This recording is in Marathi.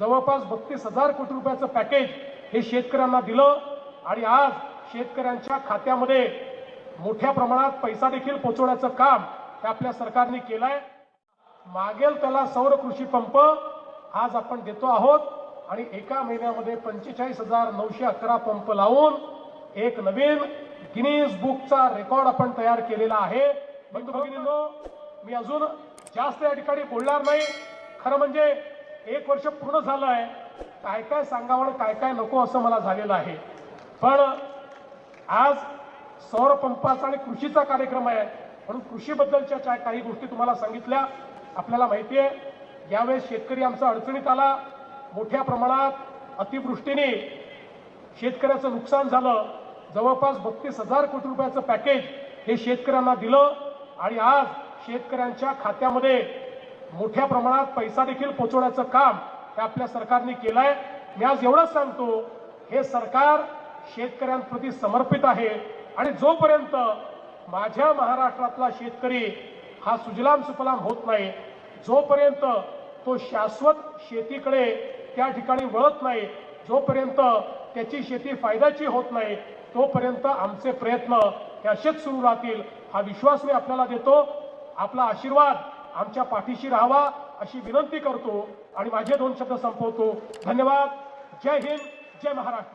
जवळपास बत्तीस हजार कोटी रुपयाचं पॅकेज हे शेतकऱ्यांना दिलं आणि आज शेतकऱ्यांच्या खात्यामध्ये मोठ्या प्रमाणात पैसा देखील पोहोचवण्याचं काम हे आपल्या सरकारने केलंय. मागेल त्याला सौर कृषी पंप आज आपण देतो आहोत आणि एका महिन्यामध्ये पंचेचाळीस हजार नऊशे अकरा पंप लावून एक नवीन गिनीज बुकचा रेकॉर्ड आपण तयार केलेला आहे. बंधू भगिनींनो मी अजून जास्त या ठिकाणी बोलणार नाही. खरं म्हणजे एक वर्ष पूर्ण झालं आहे काय काय सांगावं आणि काय काय नको असं मला झालेलं आहे. पण आज सौर पंपाचा आणि कृषीचा कार्यक्रम आहे. म्हणून कृषीबद्दलच्या ज्या काही गोष्टी तुम्हाला सांगितल्या आपल्याला माहिती आहे. यावेळेस शेतकरी आमचा अडचणीत आला. मोठ्या प्रमाणात अतिवृष्टीने शेतकऱ्याचं नुकसान झालं. जवळपास बत्तीस हजार कोटी रुपयाचं पॅकेज हे शेतकऱ्यांना दिलं. आणि आज शेतकऱ्यांच्या खात्यामध्ये मोठ्या प्रमाणात पैसा देखील पोहोचवण्याचं काम हे आपल्या सरकारने केलंय. मी आज एवढंच सांगतो हे सरकार शेतकऱ्यांप्रती समर्पित आहे आणि जोपर्यंत माझ्या महाराष्ट्रातला शेतकरी हा सुजलाम सुफलाम होत नाही जोपर्यंत तो शाश्वत शेतीकडे त्या ठिकाणी वळत नाही जोपर्यंत त्याची शेती फायद्याची होत नाही तोपर्यंत आमचे प्रयत्न हे असेच सुरू राहतील हा विश्वास मी आपल्याला देतो. आपला आशीर्वाद आमच्या पाठीशी राहावा अशी विनंती करतो आणि माझे दोन शब्द संपवतो. धन्यवाद. जय हिंद. जय महाराष्ट्र.